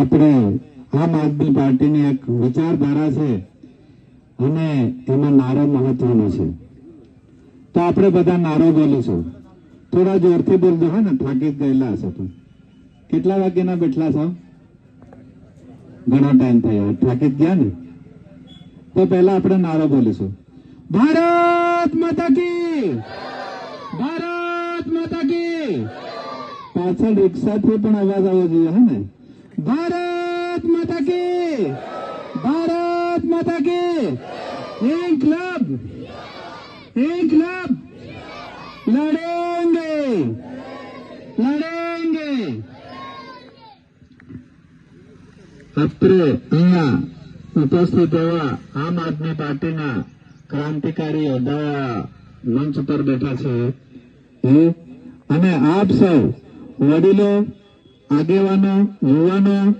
આપણે આમ આદમી પાર્ટીની એક વિચારધારા છે અને એમાં નારો મહત્વનો છે. તો આપણે બધા નારો બોલીશું. થોડા જોરથી બોલજો હા ને, થાકી ગયેલા હશે તો. કેટલા વાગ્યાના બેઠલા છો? ઘણો ટાઈમ થયો. થાકી ગયા ને? તો પહેલા આપણે નારો બોલીશું. ભારત માતા કી! ભારત માતા કી! પાછળ રિક્ષાથી પણ અવાજ આવવો જોઈએ, હે ને? ભારત માતા કી ભારત માતા કી ઇન્કલાબ ઇન્કલાબ લડેંગે લડેંગે અત્રે અહીંયા ઉપસ્થિત એવા આમ આદમી પાર્ટીના ક્રાંતિકારી યોદ્ધા મંચ પર બેઠા છે અને આપ સૌ વડીલો આગેવાનો, યુવાનો,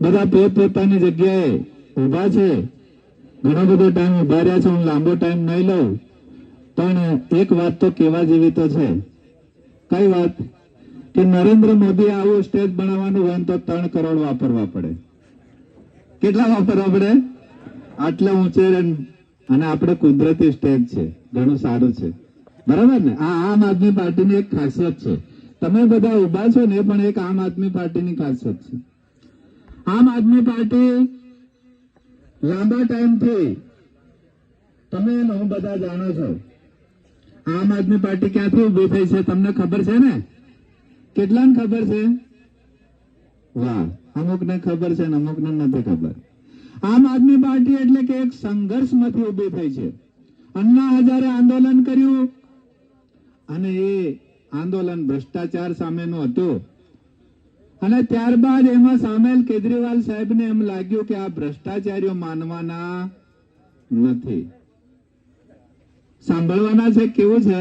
બધા પોતપોતાની જગ્યાએ ઊભા છે. ઘણો બધો ટાઈમ ઊભા છે. હું લાંબો ટાઈમ નહીં લઉં, પણ એક વાત તો કેવા જેવી તો છે. કઈ વાત? કે નરેન્દ્ર મોદી આવું સ્ટેજ બનાવવાનું હોય તો ત્રણ કરોડ વાપરવા પડે. કેટલા વાપરવા પડે? આટલા ઊંચે અને આપણે કુદરતી સ્ટેજ છે. ઘણું સારું છે. બરાબર ને? આ આમ આદમી પાર્ટીની એક ખાસિયત છે. તમે બધા ઊભા છો ને પણ એક આમ આદમી પાર્ટીની ખાસિયત છે. આમ આદમી પાર્ટી લાંબા ટાઈમથી તમે એનો બધા જાણો છો. આમ આદમી પાર્ટી ક્યાંથી ઊભી થઈ છે તમને ખબર છે ને? કેટલાને ખબર છે? વાહ, અમુકને ખબર છે ને અમુકને નથી ખબર. આમ આદમી પાર્ટી એટલે કે એક સંઘર્ષમાંથી ઊભી થઈ છે. અન્ના હજારે આંદોલન કર્યું અને એ આંદોલન, ભ્રષ્ટાચાર સામેનું હતું. અને ત્યારબાદ એમાં સામેલ કેજરીવાલ સાહેબને એમ લાગ્યું કે આ ભ્રષ્ટાચારીઓ માનવાના નથી. સાંભળવાના છે, કેવું છે?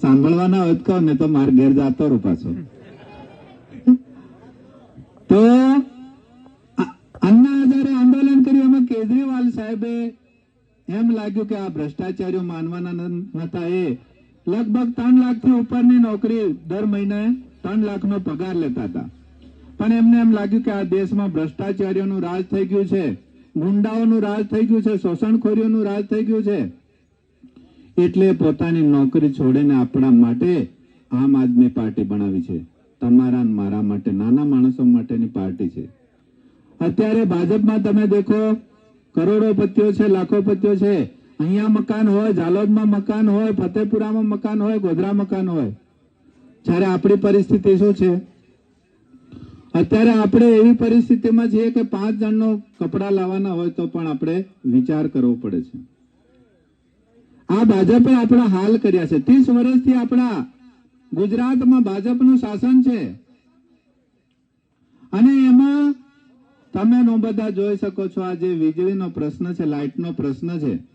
સાંભળવાના હોય કહો ને તો માર ઘેર જાતો રહું પાછો. તો અન્ના હજારે આંદોલન કર્યું. એમાં કેજરીવાલ સાહેબે એમ લાગ્યું કે આ ભ્રષ્ટાચારીઓ માનવાના નતા. એ લગભગ ત્રણ લાખથી ઉપરની નોકરી દર મહિને ત્રણ લાખનો પગાર લેતા હતા. પણ એમને એમ લાગ્યું કે આ દેશમાં ભ્રષ્ટાચારીઓનું રાજ થઈ ગયું છે, ગુંડાઓનું રાજ થઈ ગયું છે, શોષણખોરીઓનું રાજ થઈ ગયું છે. એટલે પોતાની નોકરી છોડીને આપણા માટે આમ આદમી પાર્ટી બનાવી છે. તમારા મારા માટે, નાના માણસો માટેની પાર્ટી છે. અત્યારે ભાજપમાં તમે દેખો, કરોડોપતિઓ છે, લાખોપતિઓ છે. અહીંયા મકાન હોય ઝાલોદમાં મકાન હોય, ફતેપુરામાં મકાન હોય, ગોધરા મકાન હોય. જ્યારે આપણી પરિસ્થિતિ શું છે? અત્યારે આપણે એવી પરિસ્થિતિમાં છીએ કે પાંચ જણનો કપડા લાવવાના હોય તો પણ આપણે વિચાર કરવો પડે છે. આ ભાજપે આપણા હાલ કર્યા છે. ત્રીસ વર્ષથી આપણા ગુજરાતમાં ભાજપનું શાસન છે. અને એમાં તમે નો બધા જોઈ શકો છો આ જે વીજળીનો પ્રશ્ન છે, લાઇટનો પ્રશ્ન છે.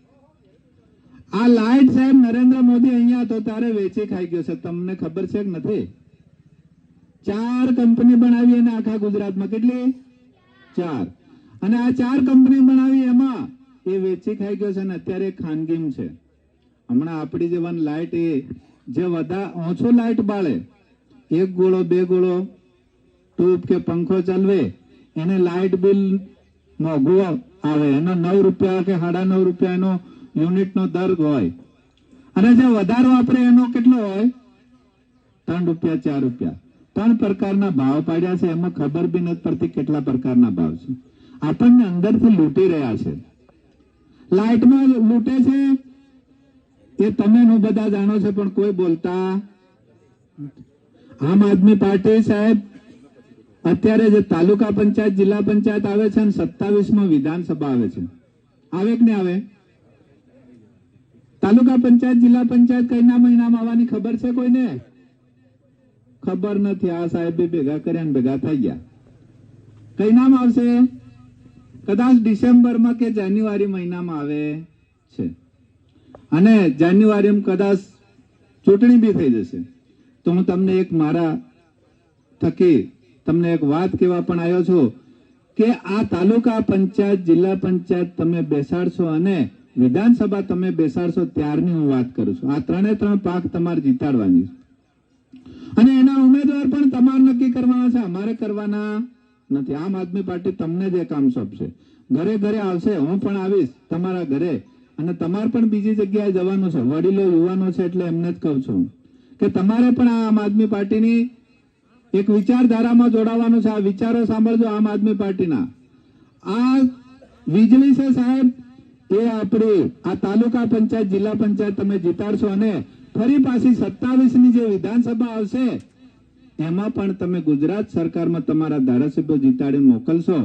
આ લાઇટ સાહેબ નરેન્દ્ર મોદી અહીંયા હતો, ત્યારે વેચી ખાઈ ગયો છે. તમને ખબર છે કે નથી? ચાર કંપની બનાવી અને આખા ગુજરાતમાં કેટલી? ચાર. અને આ ચાર કંપની બનાવી એમાં એ વેચી ખાઈ ગયો છે અને અત્યારે ખાનગીમ છે. હમણાં આપણી જેવાની લાઇટ એ જે વધા, ઓછો લાઇટ બાળે, એક ગોળો, બે ગોળો ટ્યુબ કે પંખો ચાલવે, એને લાઇટ બિલ મોંઘું આવે. એનો નવ રૂપિયા કે સાડા નવ રૂપિયાનો યુનિટનો દર હોય. અને જે વધારે વાપરે એનો કેટલો હોય? ત્રણ રૂપિયા, ચાર રૂપિયા. ત્રણ પ્રકારના ભાવ પાડ્યા છે, એમાં ખબર બી નથી પડતી કેટલા પ્રકારના ભાવ છે. આપણને અંદરથી લૂંટી રહ્યા છે. લાઇટમાં લૂંટે છે? એ તમે બધા જાણો છો, પણ કોઈ બોલતા આમ આદમી પાર્ટી સાહેબ, અત્યારે જે તાલુકા પંચાયત, જિલ્લા પંચાયત આવે છે અને સત્તાવીસમાં વિધાનસભા આવે છે. આવે કે નહીં આવે? તાલુકા પંચાયત, જિલ્લા પંચાયત કઈના મહિનામાં આવવાની ખબર છે કોઈને? ખબર નથી. આ સાહેબ ભેગા કર્યા ભેગા થઈ ગયા. કઈ આવશે? કદાચ ડિસેમ્બરમાં કે જાન્યુઆરી મહિનામાં આવે છે. અને જાન્યુઆરીમાં કદાચ ચૂંટણી બી થઈ જશે. તો હું તમને એક મારા થકી તમને એક વાત કહેવા પણ આવ્યો છું કે આ તાલુકા પંચાયત, જિલ્લા પંચાયત તમે બેસાડશો અને વિધાનસભા તમે બેસાડશો ત્યારની હું વાત કરું છું. આ ત્રણે ત્રણ પાક તમારે જીતાડવાની છે. અને એના ઉમેદવાર પણ તમારે નક્કી કરવાના છે. અમારે કરવાના નથી. આમ આદમી પાર્ટી તમને જે કામ સોંપશે. ઘરે ઘરે આવશે. હું પણ આવીશ તમારા ઘરે. અને તમારે પણ બીજી જગ્યાએ જવાનું છે. વડીલો યુવાનો છે એટલે એમને જ કહું છું કે તમારે પણ આ આમ આદમી પાર્ટીની એક વિચારધારામાં જોડાવાનું છે. આ વિચારો સાંભળજો આમ આદમી પાર્ટીના. આ વીજળી છે સાહેબ. એ આપણી આ તાલુકા પંચાયત, જિલ્લા પંચાયત તમે જીતાડશો અને ફરી પાછી સત્તાવીસની જે વિધાનસભા આવશે, એમાં પણ તમે ગુજરાત સરકારમાં તમારા ધારાસભ્યો જીતાડીને મોકલશો.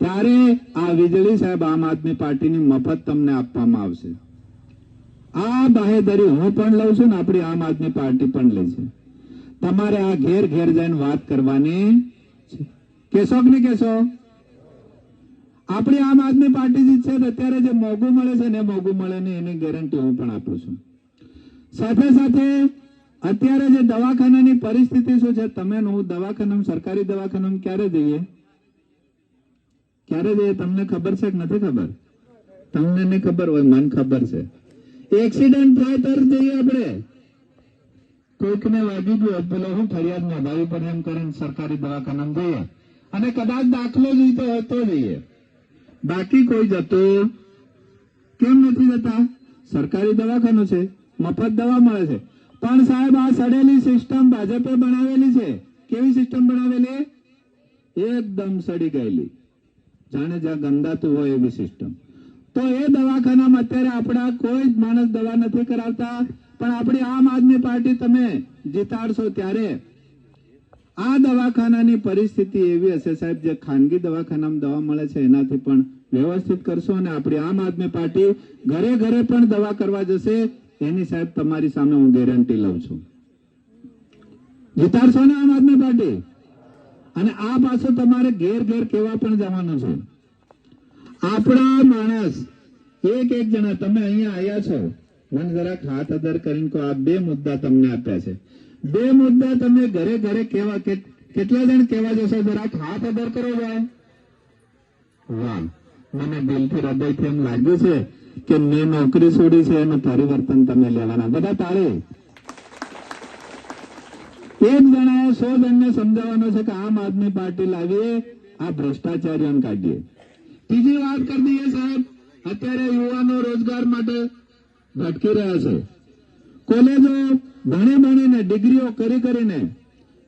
ત્યારે આ વીજળી સાહેબ આમ આદમી પાર્ટીની મફત તમને આપવામાં આવશે. આ બાહેધરી હું પણ લઉં છું ને આપણી આમ આદમી પાર્ટી પણ લે છે. તમારે આ ઘેર ઘેર જઈને વાત કરવાની કેશો કે નહીં કેશો? આપણી આમ આદમી પાર્ટી જે અત્યારે જે મોંઘું મળે છે ને મોંઘું મળે ને એની ગેરંટી હું પણ આપું છું. સાથે સાથે અત્યારે જે દવાખાનાની પરિસ્થિતિ શું છે? તમે હું દવાખાનામાં, સરકારી દવાખાનામાં ક્યારે જઈએ? ક્યારે જઈએ? તમને ખબર છે કે નથી ખબર? તમને નહીં ખબર હોય, મને ખબર છે. એક્સિડન્ટ થાય તર જઈએ આપણે. કોઈકને વાગી ગયું પેલો હું ફરિયાદ નોંધાવી પડે એમ કરીને સરકારી દવાખાનામાં જઈએ. અને કદાચ દાખલો જોઈતો હોય તો જઈએ. બાકી કોઈ જતો કેમ નથી જતા? સરકારી દવાખાનું છે, મફત દવા મળે છે. પણ સાહેબ, આ સડેલી સિસ્ટમ ભાજપે બનાવેલી છે. કેવી સિસ્ટમ બનાવેલી? એકદમ સડી ગયેલી. જાણે જ્યાં ગંદાતું હોય એવી સિસ્ટમ તો એ દવાખાનામાં અત્યારે આપણા કોઈ જ માણસ દવા નથી કરાવતા. પણ આપણી આમ આદમી પાર્ટી તમે જીતાડશો ત્યારે આ દવાખાનાની પરિસ્થિતિ એવી હશે સાહેબ, જે ખાનગી દવાખાનામાં દવા મળે છે, એનાથી પણ વ્યવસ્થિત કરશો અને આપણી આમ આદમી પાર્ટી ઘરે ઘરે પણ દવા કરવા જશે. એની સાહેબ, તમારી સામે હું ગેરંટી લઉં છું. જીતાડશો ને આમ આદમી પાર્ટી? અને આ પાછું તમારે ઘેર ઘેર કેવા પણ જવાનું છે. આપણા માણસ, એક એક જણા, તમે અહીંયા આવ્યા છો. મને જરાક હાથ અદર કરીને આ બે મુદ્દા તમને આપ્યા છે. બે મુદ્દા તમે ઘરે ઘરે કેવા કેટલા જણ કેવા જશો? જરાક હાથ અદર કરો ભાઈ વાહ. મને દિલથી હૃદયથી એમ લાગ્યું છે કે મેં નોકરી છોડી છે એનું પરિવર્તન તમે લેવાના. બધા તાળી એક જણાએ સો જણને સમજાવવાનો છે કે આમ આદમી પાર્ટી લાવીએ, આ ભ્રષ્ટાચારીઓને કાઢીએ. બીજી વાત કરી દઈએ સાહેબ, અત્યારે યુવાનો રોજગાર માટે ભટકી રહ્યા છે. કોલેજો ભણી ભણીને ડિગ્રીઓ કરી કરીને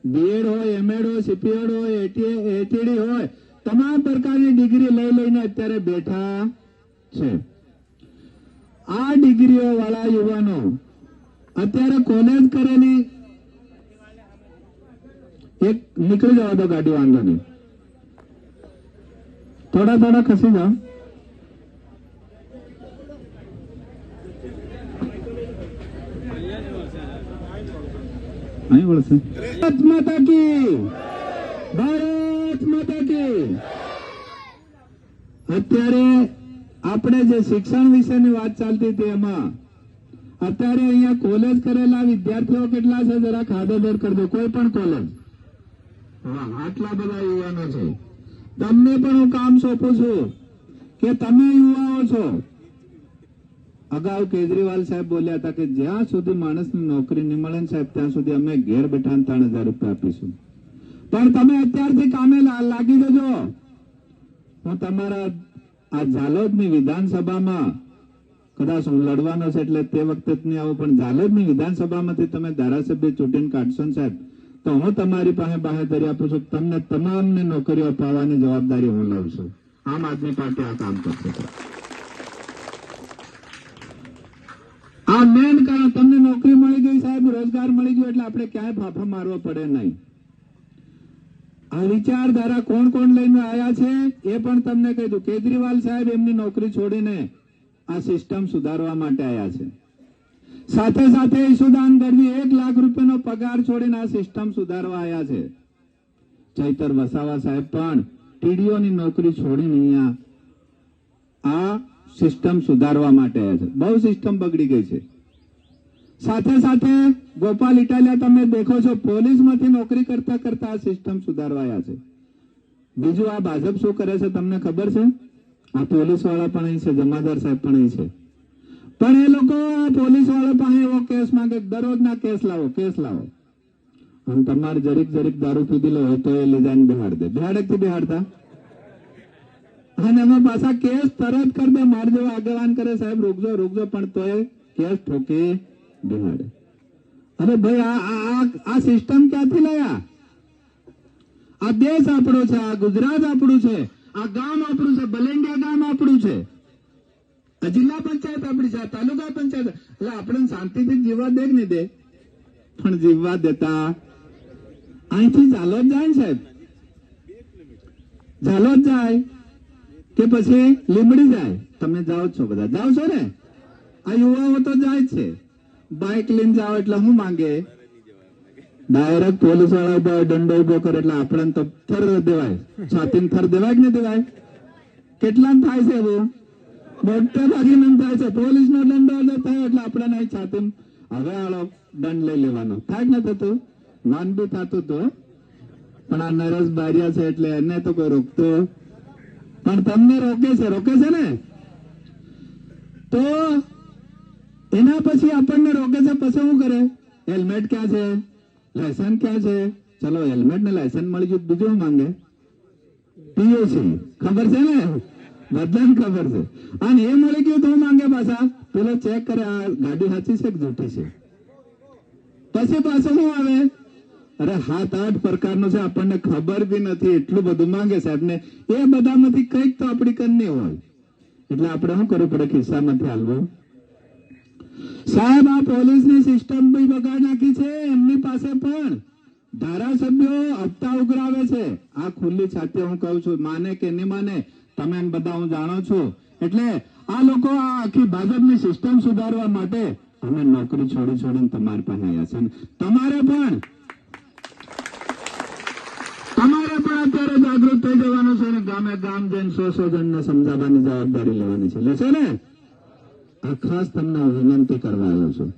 બીએડ હોય, એમએડ હોય, સીપીએડ હોય એટીડી હોય, તમામ પ્રકારની ડિગ્રી લઈ લઈને અત્યારે બેઠા છે. આ ડિગ્રીઓ વાળા યુવાનો અત્યારે કોલેજ કરેલી એક નીકળી જવા દો ગાડી વાંધો નહીં. થોડા થોડા ખસી જાઓ અહીં વળશે. ભારત માતા કી. ભારત માતા કી. અત્યારે આપણે જે શિક્ષણ વિશેની વાત ચાલતી હતી એમાં, અત્યારે અહીંયા કોલેજ કરેલા વિદ્યાર્થીઓ કેટલા છે? જરા ખાધોદર કરજો. કોઈ પણ કોલેજ આટલા બધા યુવાનો છે. તમને પણ હું કામ સોંપું છું કે તમે યુવાઓ છો. અગાઉ કેજરીવાલ સાહેબ બોલ્યા હતા કે જ્યાં સુધી માણસને નોકરી નહીં મળે સાહેબ, ત્યાં સુધી અમે ઘેર બેઠા ત્રણ હજાર રૂપિયા આપીશું. પણ તમે અત્યારથી કામે લાગી જજો. હું તમારા આ ઝાલોદની વિધાનસભામાં કદાચ હું લડવાનો છે એટલે તે વખતે જ નહીં આવું, પણ ઝાલોદની વિધાનસભામાંથી તમે ધારાસભ્ય ચૂંટીને કાઢશો સાહેબ, તો હું તમારી પાસે બાહેધરી આપું છું. તમને તમામને નોકરીઓ અપાવવાની જવાબદારી હું લઉં છું. આમ આદમી પાર્ટી આ કામ કરશે. આ મેન કારણ તમને નોકરી મળી ગઈ સાહેબ, રોજગાર મળી ગયો એટલે આપણે ક્યાંય ફાફા મારવા પડે નહીં. આ વિચારધારા કોણ કોણ લઈને આવ્યા છે એ પણ તમને કહી દઉં. કેજરીવાલ સાહેબ એમની નોકરી છોડીને આ સિસ્ટમ સુધારવા માટે આવ્યા છે. સાથે સાથે ઈશુદાન ગઢવી એક લાખ રૂપિયાનો પગાર છોડીને આ સિસ્ટમ સુધારવા આવ્યા છે. ચૈતર વસાવા સાહેબ પણ ટીડીઓની નોકરી છોડીને અહીંયા આ સિસ્ટમ સુધારવા માટે છે. બહુ સિસ્ટમ બગડી ગઈ છે. સાથે સાથે ગોપાલ ઇટાલિયા તમે દેખો છો પોલીસમાંથી નોકરી કરતા કરતા આ સિસ્ટમ સુધારવાયા છે. બીજું આ ભાજપ શું કરે છે તમને ખબર છે? આ પોલીસવાળા પણ અહીં છે, જમાદાર સાહેબ પણ અહીં છે. પણ એ લોકો આ પોલીસવાળા પાસે એવો કેસ માંગે દરરોજના કેસ લાવો કેસ લાવો. અને તમારે જરીક જરીક દારૂ પીધેલો હોય તો એ લઈ જઈને બિહાડ દે. બિહાડે થી બિહાડતા? અને એમાં પાછા કેસ તરત કરી દે, માર જેવો આગેવાન કરે, સાહેબ, રોકજો રોકજો, પણ તોય કેસ ઠોકે બિહાડે. અરે ભાઈ, આ સિસ્ટમ ક્યાંથી લાયા? આ દેશ આપણો છે, આ ગુજરાત આપણું છે, આ ગામ આપણું છે બલેન્ડિયા ગામ આપણું છે. આ જિલ્લા પંચાયત આપણી છે, આ તાલુકા પંચાયત. એટલે આપણે શાંતિથી જીવવા દે નહીં દે. પણ જીવવા દેતા અહીંથી ઝાલોદ જાય ને સાહેબ? ઝાલોદ જાય. કે પછી લીમડી જાય. તમે જાઓ છો બધા. જાઓ છો ને? આ યુવાઓ તો જાય છે. બાઇક લઈને જાઓ એટલે હું માંગે? ડાયરેક્ટ પોલીસવાળા ઊભા દંડો ઊભો કરે એટલે આપણને તો થર દેવાય. છાતીને થર દેવાય કે નહીં દેવાય? કેટલા થાય છે એવું મોટે ભાગીને થાય છે. પોલીસ નો દંડો થાય એટલે આપણે નહીં છાતી હવે આળો દંડ લઈ લેવાનો. થાય કે ન થતું? નોન બી થતું તો. પણ આ નરેશ બારિયા છે એટલે એને તો કોઈ રોકતો પણ તમને રોકે છે રોકે છે ને? તો એના પછી આપણને રોકે છે, પછી શું કરે? હેલ્મેટ ક્યાં છે? લાયસન્સ ક્યાં છે? ચલો, હેલ્મેટ ને લાયસન્સ મળી ગયું, બીજું માંગે? પીઓસી. ખબર છે ને? બધાને ખબર છે. અને એ મળી ગયું તો માંગે પાછા? પેલો ચેક કરે, આ ગાડી સાચી છે કે જૂઠી છે? પછી પાછો શું આવે? અરે હાથ આઠ પ્રકારનો છે, આપણને ખબર બી નથી, એટલું બધું માંગે સાહેબ ને એ બધામાંથી કંઈક તો આપણી કરની હોય. એટલે આપણે શું કરવું પડે ખિસ્સામાંથી હાલવું? સાહેબ, આ પોલીસની સિસ્ટમ બી બગાડ નાખી છે, એમની પાસે પણ. ધારાસભ્યો હપ્તા ઉઘરાવે છે. આ ખુલ્લી છાતી હું કહું છું, માને કે નહીં માને, તમે એમ બધા હું જાણો છું. એટલે આ લોકો આ આખી ભાજપની સિસ્ટમ સુધારવા માટે અમે નોકરી છોડી છોડીને તમારી પાસે આવ્યા છે. તમારે પણ તમારે પણ અત્યારે જાગૃત થઈ જવાનું છે ને ગામે ગામ જઈને સો સો જણને સમજાવવાની જવાબદારી લેવાની છે. લેશે ને? આ ખાસ તમને વિનંતી કરવા આવ્યો છું.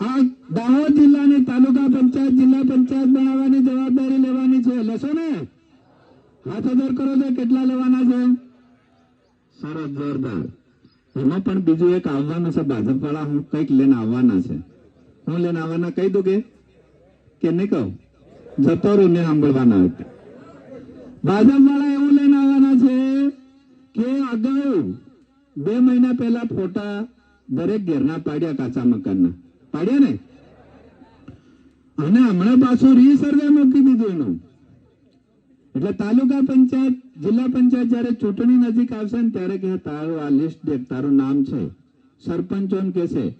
આ દાહોદ જિલ્લાની તાલુકા પંચાયત, જિલ્લા પંચાયત બનાવવાની જવાબદારી લેવાની છે. લેશો ને? હાથ અદર કરો છો, કેટલા લેવાના છે? સરસ, જોરદાર. એમાં પણ બીજું એક આવવાનું છે ભાજપ વાળા હું કંઈક લઈને આવવાના છે. હું લઈને આવવાના કહી દઉં કે? નહીં કહું? જતો રહું ને સાંભળવાના હતા ભાજપ વાળા એવું લઈને આવવાના છે કે અગાઉ બે મહિના પહેલા ફોટા દરેક ઘેરના પાડ્યા કાચા મકાનના. પાડ્યા ને? અને હમણાં પાછું રીસર્વે મૂકી દીધું એનું. એટલે તાલુકા પંચાયત, જિલ્લા પંચાયત જયારે ચૂંટણી નજીક આવશે ને ત્યારે કે તારું આ લિસ્ટ દેખ, તારું નામ છે. સરપંચો કે છે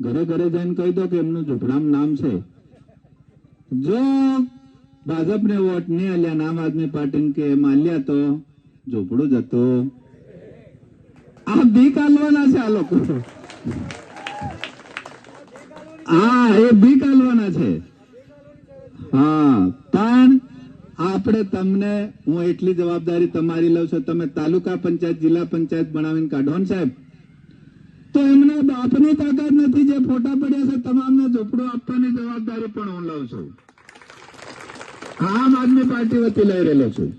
ઘરે ઘરે જઈને કહી દો કે એમનું ઝૂંપડામાં નામ છે. જો ભાજપને વોટ નહીં આલ્યા આમ આદમી પાર્ટીને કે એમાં તો ઝોપડું જ હતું. આ બીક આલવાના છે આ લોકો. હા, એ બીક આલવાના છે. હા, પણ આપણે તમને, હું એટલી જવાબદારી તમારી લઉં છું, તમે તાલુકા પંચાયત, જિલ્લા પંચાયત બનાવીને કાઢો ને સાહેબ. તો એમના બાપની તાકાત નથી, જે ફોટા પડ્યા છે, તમામને ઝોપડું આપવાની જવાબદારી પણ હું લઉં છું. આમ આદમી પાર્ટી વતી લઈ રહેલો છું.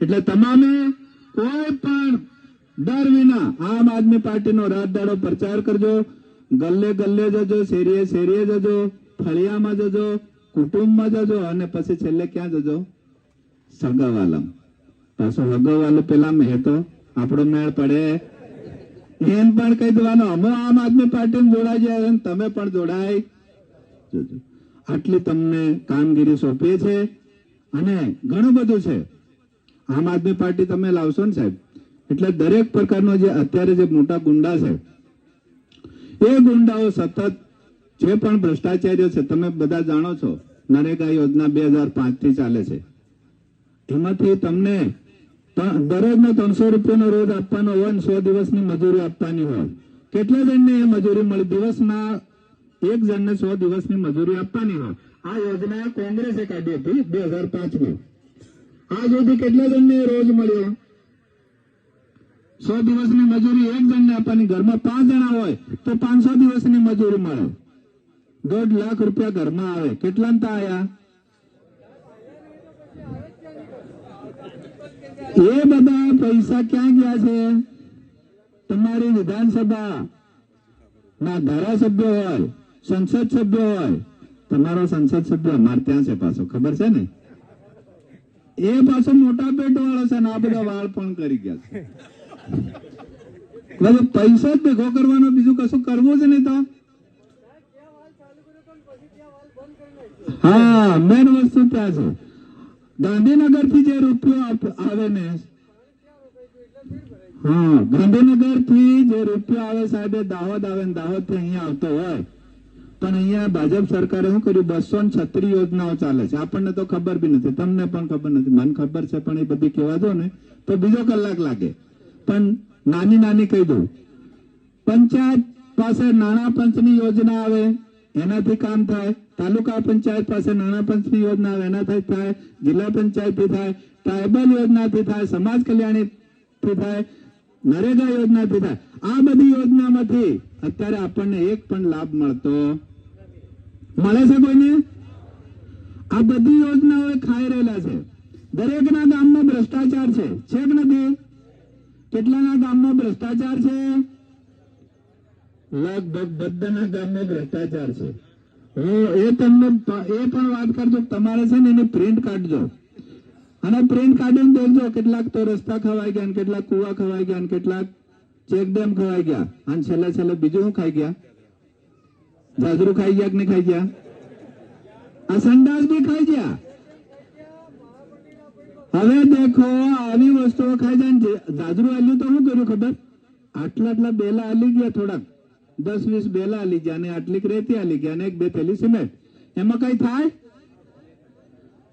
એટલે તમામે કોઈ પણ ડર વિના આમ આદમી પાર્ટીનો રાત દાડો પ્રચાર કરજો. ગલ્લે ગલ્લે જજો, શેરીએ શેરીએ જજો, ફળિયામાં જજો, કુટુંબમાં જજો અને પછી છેલ્લે ક્યાં જજો? સગાવાલમ. પાછો સગાવાલો પેલા મેં તો આપણો મેળ પડે. એમ પણ કહી દેવાનો, અમે આમ આદમી પાર્ટી જોડાઈ જાય તમે પણ જોડાય આટલી તમને કામગીરી સોંપીએ છે અને ઘણું બધું છે. આમ આદમી પાર્ટી તમે લાવશો ને સાહેબ. એટલે દરેક પ્રકારનો જે અત્યારે જે મોટા ગુંડા છે, એ ગુંડાઓ સતત જે પણ ભ્રષ્ટાચારીઓ છે, તમે બધા જાણો છો, નરેગા યોજના બે હજાર પાંચથી ચાલે છે. એમાંથી તમને દરરોજનો ત્રણસો રૂપિયાનો રોજ આપવાનો હોય ને સો દિવસની મજૂરી આપવાની હોય. કેટલા જણને એ મજૂરી મળી? દિવસમાં એક જણને સો દિવસની મજૂરી આપવાની હોય. આ યોજના કોંગ્રેસે કાઢી હતી બે હજાર પાંચમાં. આ સુધી કેટલા જણને રોજ મળ્યો? સો દિવસની મજૂરી એક જણને આપવાની ઘરમાં પાંચ જણા હોય તો પાંચસો દિવસની મજૂરી મળે. દોઢ લાખ રૂપિયા ઘરમાં આવે. કેટલા આયા? એ બધા પૈસા ક્યાં ગયા છે? તમારી વિધાનસભા ના ધારાસભ્ય હોય, સંસદ સભ્ય હોય તમારો સંસદ સભ્ય અમારે ત્યાં છે પાછો, ખબર છે ને? એ પાછો મોટા પેટ વાળો છે આ બધા વાળ પણ કરી ગયા છે. પૈસો જ ભેગો કરવાનો, બીજું કશું કરવું જ નહીં તો. હા મેન વસ્તુ ત્યાં છે. ગાંધીનગરથી જે રૂપિયો આવે ને, હા ગાંધીનગરથી જે રૂપિયો આવે સાહેબ દાહોદ આવે દાહોદથી અહીંયા આવતો હોય. પણ અહીંયા ભાજપ સરકારે શું કર્યું? બસો છત્રી યોજનાઓ ચાલે છે. આપણને તો ખબર બી નથી. તમને પણ ખબર નથી. મને ખબર છે, પણ એ બધી કહેવા દો ને, તો બીજો કલાક લાગે. પણ નાની નાની કહી દઉં. પંચાયત પાસે નાણાં પંચની યોજના આવે, એનાથી કામ થાય. તાલુકા પંચાયત પાસે નાણાં પંચની યોજના આવે, એનાથી થાય. જિલ્લા પંચાયતથી થાય. ટ્રાયબલ યોજનાથી થાય. સમાજ કલ્યાણથી થાય. નરેગા યોજનાથી થાય. આ બધી યોજનામાંથી અત્યારે આપણને એક પણ લાભ મળતો મળે છે કોઈને? આ બધી યોજનાઓ ખાઈ રહેલા છે. દરેકના ગામમાં ભ્રષ્ટાચાર છે. છે કે નથી? કેટલાના ગામમાં ભ્રષ્ટાચાર છે? લગભગ બધાના ગામમાં ભ્રષ્ટાચાર છે. હું એ તમને એ પણ વાત કરજો. તમારે છે ને એની પ્રિન્ટ કાઢજો. અને પ્રિન્ટ કાઢીને દેખજો કેટલાક તો રસ્તા ખવાઈ ગયા કેટલાક કુવા ખવાઈ ગયા કેટલાક ચેકડેમ ખવાઈ ગયા. અને છેલ્લે છેલ્લે બીજું શું ખાઈ ગયા? જાજરું ખાઈ ગયા કે ખાઈ ગયા? આ સંડાસ બી ખાઈ ગયા? હવે દેખો, આવી વસ્તુઓ ખાઈ જાય ને જાજરું આલ્યું તો શું કર્યું ખબર? આટલા આટલા બેલા આલી ગયા થોડાક. દસ વીસ બેલા આલી ગયા અને આટલીક રેતી આલી ગયા અને એક બે થેલી સિમેન્ટ. એમાં કઈ થાય?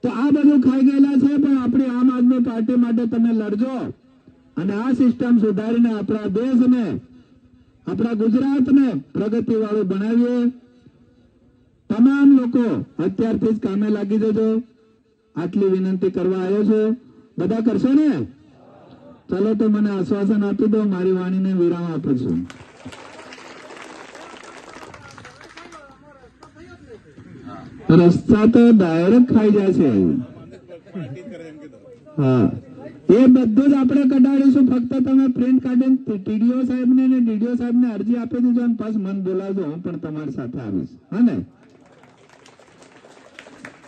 તો આ બધું ખાઈ ગયેલા છે, પણ આપણી આમ આદમી પાર્ટી માટે તમે લડજો. અને આ સિસ્ટમ સુધારીને આપણા દેશને આપણા ગુજરાતને પ્રગતિ વાળું બનાવીએ. તમામ લોકો અત્યારથી જ કામે લાગી જજો. આટલી વિનંતી કરવા આવ્યો છું. બધા કરશો ને? ચલો તો મને આશ્વાસન આપી દો, મારી વાણીને વિરામ આપું છું. રસ્તા તો ડાયરેક્ટ ખાઈ જાય છે. હા. એ બધું જ આપણે કઢાડીશું. ફક્ત તમે પ્રિન્ટ કાઢીને ટીડીઓ સાહેબને ને ડીડીઓ સાહેબને અરજી આપી દેજો અને પાછ મન બોલાવજો. હું પણ તમારી સાથે આવીશ. હને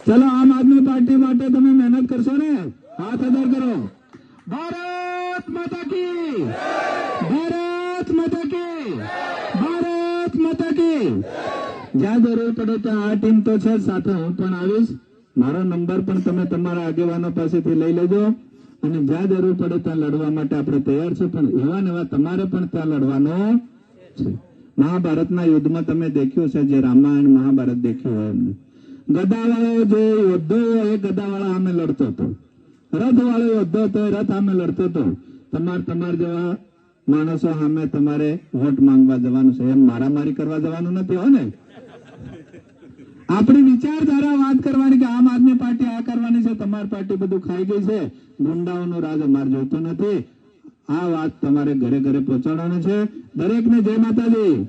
ચલો, આમ આદમી પાર્ટી માટે તમે મહેનત કરશો ને? હાથ અદર કરો. ભારત માતા કી! ભારત માતા કી! ભારત માતા કી! જ્યાં જરૂર પડે ત્યાં આ ટીમ તો છે. સાથે હું પણ આવીશ. મારો નંબર પણ તમે તમારા આગેવાનો પાસેથી લઈ લેજો. અને જ્યાં જરૂર પડે ત્યાં લડવા માટે આપણે તૈયાર છે, પણ એવા ને તમારે પણ ત્યાં લડવાનો છે. મહાભારતના યુદ્ધમાં તમે દેખ્યું છે જે રામાયણ, મહાભારત દેખ્યું હોય એમને. ગદાવાળો જે યોદ્ધો એ ગદાવાળા અમે લડતો હતો. રથ વાળો યોદ્ધો હતો એ રથ અમે લડતો હતો. તમારે તમારા જેવા માણસો સામે તમારે વોટ માંગવા જવાનું છે, એમ મારામારી કરવા જવાનું નથી, હો ને? આપણી વિચારધારા વાત કરવાની કે આમ આદમી પાર્ટી આ કરવાની છે, તમારી પાર્ટી બધું ખાઈ ગઈ છે. ગુંડાઓનો રાજ અમારે જોઈતો નથી. આ વાત તમારે ઘરે ઘરે પહોંચાડવાની છે. દરેકને જય માતાજી.